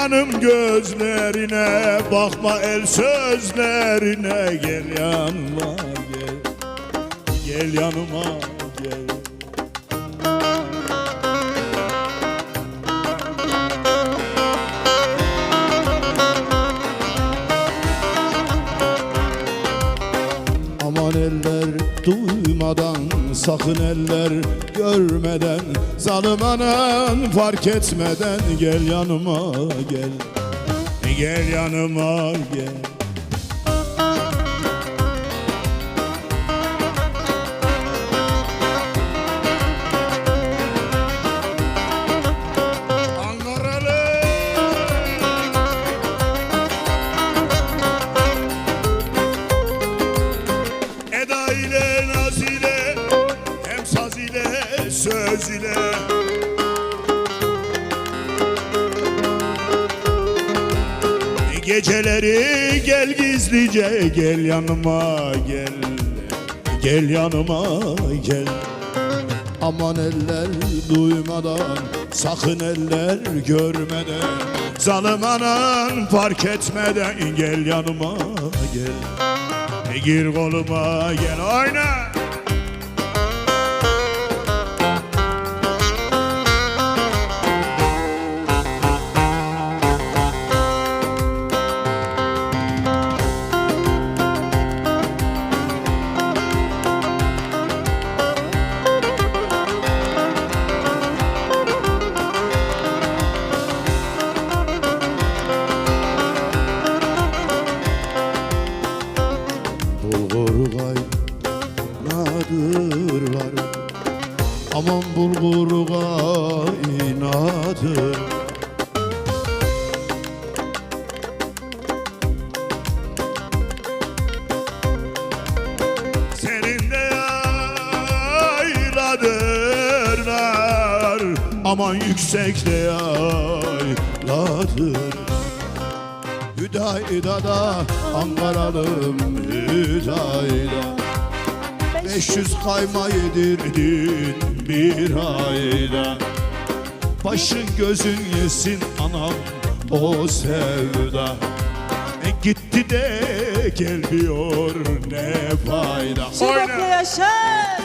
Hayranım gözlerine Bakma el sözlerine. Gel yanıma gel. Gel yanıma gel sakın eller görmeden Zalim anan fark etmeden gel yanıma gel. Gel yanıma gel ile Geceleri gel gizlice gel yanıma gel. Gel yanıma gel. Aman eller duymadan sakın eller görmeden. Zalim anan fark etmeden gel yanıma gel. Gir koluma gel oyna Aman yüksekte yayladır Hüdayda'da Ankaralım Hüdayda 500 kayma yedirdin bir ayda. Başın gözün yesin anam o sevda. E Gitti de gelmiyor ne fayda. Çubuklu yaşar.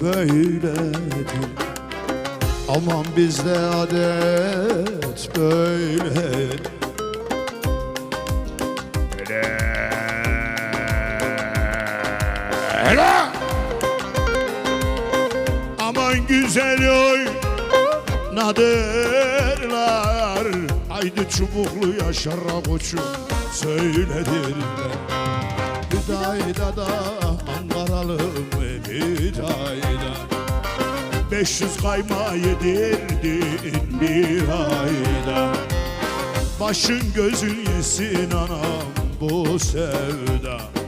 Böyledir. Aman bizde adet böyledir. Hele! Aman güzel oy. Nadırlar Haydi çubuklu yaşara koçum. Söyledirler. Hüdayda da Ankaralım Hüdayda 500 kayma yedirdin bir ayda. Başın gözün yesin anam bu sevda